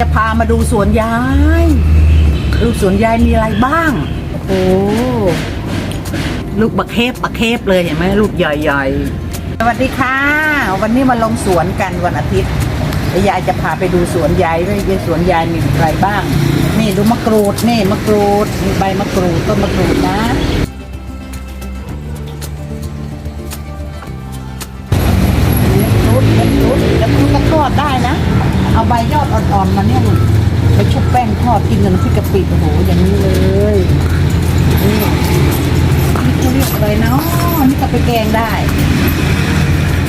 จะพามาดูสวนยายดูสวนยายมีอะไรบ้าง โอ้ลูกบักเคบบักเคบเลยเห็นไหมลูกใหญ่ๆ สวัสดีค่ะ วันนี้มาลงสวนกันวันอาทิตย์ยายจะพาไปดูสวนยายด้วยยายสวนยายมีอะไรบ้าง นี่ดูมะกรูดนี่มะกรูดมีใบมะกรูดต้นมะกรูดนะ ยอดอ่อนๆมาเนี่ยลูกไปชุบแป้งทอดกินกับน้ำพริกกะปิโอ้โหอย่างนี้เลยนี่นี่เขาเรียกอะไรเนาะนี่ก็ไปแกงได้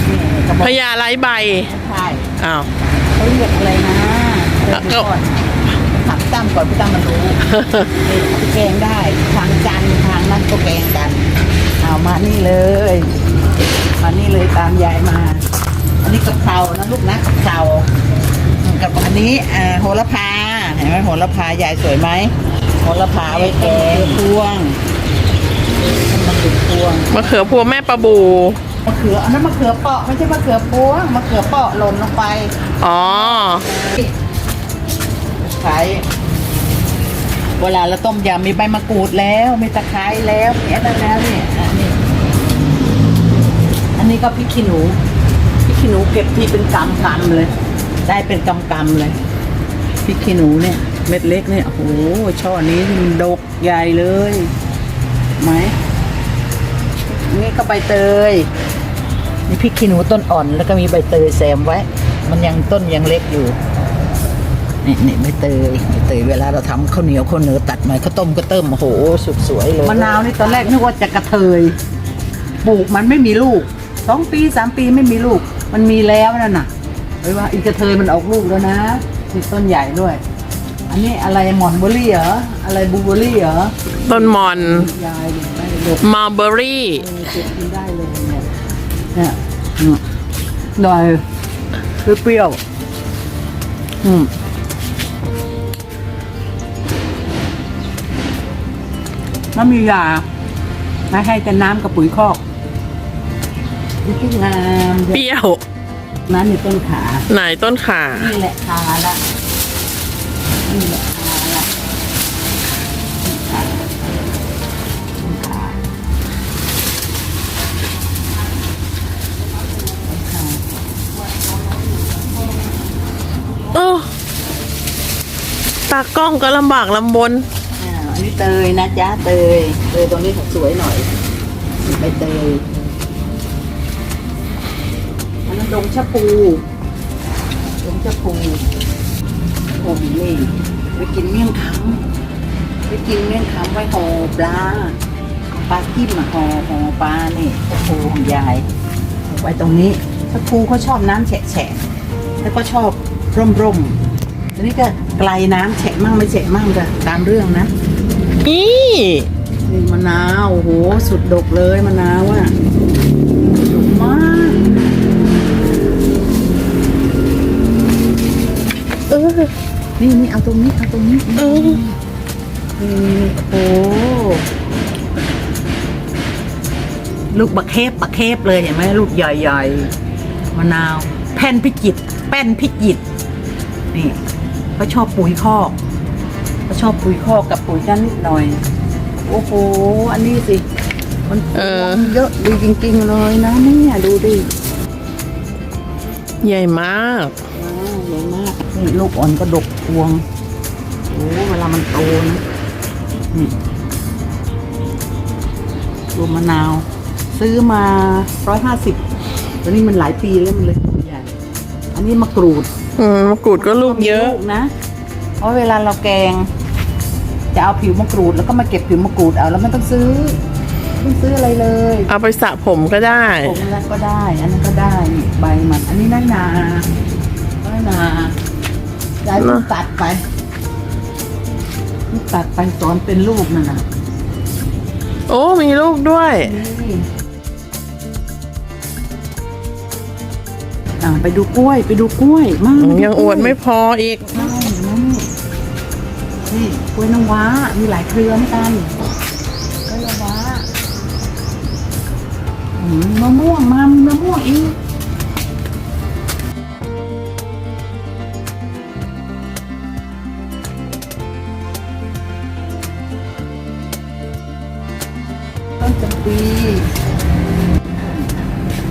นี่กระบพอกญาไร้ใบใช่อ้าว เขาเรียกอะไรนะอะไรก็ก่อนถามตั้มก่อนพี่ตั้มมันรู้นี่เอาไปแกงได้ทางจันทร์ทางนั้นก็แกงกัน เอามานี่เลย มานี่เลยตามยายมา อันนี้กะเพรานะลูกนะ กะเพรากับอันนี้อ่าโหระพาเห็นไหมโหระพายายสวยไหมโหระพาไว้แกงพวงมะเขือพวงมะเขือพวงแม่ปลาบูมะเขืออันนั้นมะเขือเปาะไม่ใช่มะเขือพวงมะเขือเปาะหล่นลงไปอ๋อใช้เวลาเราต้มยำมีใบมะกรูดแล้วมีตะไคร้แล้วมีอะไรแล้วเนี่ยอันนี้อันนี้ก็พริกขี้หนูพริกขี้หนูเก็บทีเป็นกำกำๆเลย ได้เป็นกำกำเลยพริกขี้หนูเนี่ย เม็ดเล็กเนี่ยโอ้โหช่อนี้มันดกใหญ่เลยไหมนี่ก็ใบเตยนี่พริกขี้หนูต้นอ่อนแล้วก็มีใบเตยแซมไว้ มันยังต้นยังเล็กอยู่นี่นี่ใบเตยใบเตยเวลาเราทำข้าวเหนียวข้าวเหนือตัดหน่ข้าวต้มก็เติมโอ้โหสุดสวยเลยมะนาวนี่ตอนแรกนึกว่าจะกระเทยปลูกมันไม่มีลูกสองปีสามปีไม่มีลูก มันมีแล้วนั่นน่ะ เฮ้ยว่าอีกระเทยมันออกลูกแล้วนะมีต้นใหญ่ด้วย อันนี้อะไรหมอนเบอร์รี่เหรอ อะไรบลูเบอร์รี่เหรอ ต้นมอนยายดูไม่ดกมาเบอรี่เออเก็บกินได้เลยเนี่ยเนี่ยอืมหน่อยเปรี้ยวๆอืมมันมียาไม่ให้แต่น้ำกับปุ๋ยคอกนี่คืองามเปรี้ยว นั้นอยู่ต้นขา ไหนต้นขา นี่แหละขาละนี่แหละขาละนี่ขานี่ขาเออตากล้องก็ลำบากลำบน อ่าอันนี้เตยนะจ๊ะเตยเตยตรงนี้สวยหน่อย งชะพูดงชะพูผมนี่ไปกินเมี่ยงคำไปกินเมี่ยงคำไว้ห่อปลาปลาทิ่มอะห่อห่อปลานี่ชะพูของยายไว้ตรงนี้ชะพูเขาชอบน้ำแฉะๆแล้วก็ชอบร่มร่มๆอันนี้ก็ไกลน้ำแฉะมั่งไม่แฉะมั่งก็ตามเรื่องนะนี่นี่มะนาวโอ้โหสุดดกเลยมะนาวอะ นี่นี่เอาตรงนี้เอาตรงนี้เออนี่โอ้โหลูกบักเคบบักเคบเลยเห็นไหมลูกใหญ่ๆมะนาว แผ่นพิจิตรแป้นพิจิตรนี่เขาชอบปุ๋ยคอกเขาชอบปุ๋ยคอกกับปุ๋ยกันนิดหน่อย โอ้โหอันนี้สิมันเออเยอะดีจริง ๆ เลยนะเนี่ยดูดิ ใหญ่มากว้าวใหญ่มากนี่ลูกอ่อนก็ดกพวงโอ้เวลามันโตนะนี่ดูมะนาว ซื้อมาร้อยห้าสิบตอนนี้มันหลายปีแล้วมันเลยใหญ่อันนี้มะกรูดอืมมะกรูดก็ลูกเยอะ ลูกนะ เพราะเวลาเราแกง จะเอาผิวมะกรูดแล้วก็มาเก็บผิวมะกรูดเอาแล้วไม่ต้องซื้อไม่ ต้องซื้ออะไรเลยเอาไปสระผมก็ได้ ผมนั้นก็ได้ อันนั้นก็ได้นี่ใบมันอันนี้น้อยนาน้อยนายายเพิ่งตัดไปเพิ่งตัดไปตอนเป็นลูกนั่นน่ะโอ้ มีลูกด้วย นี่อ่าไปดูกล้วยไปดูกล้วยมาไปยังอวดไม่พออีก ใช่เห็นไหมนี่นี่กล้วยน้ำว้ามีหลายเครือเหมือนกัน มะม่วงมามีมะม่วงอีกต้นจำปี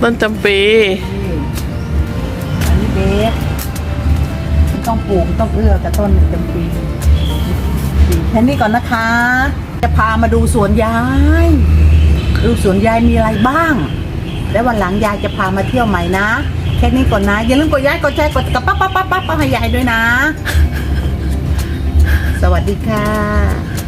ต้นจำปีอันนี้เบสต้องปลูกต้องเอื้อกับต้นจำปีแค่นี้ก่อนนะคะ จะพามาดูสวนยาย ดูสวนยายมีอะไรบ้าง แล้ววันหลังยายจะพามาเที่ยวใหม่นะ แค่นี้ก่อนนะ อย่าลืมกดย้ายกดแชร์กดกระปั๊บปั๊บปั๊บปั๊บให้ยายด้วยนะ สวัสดีค่ะ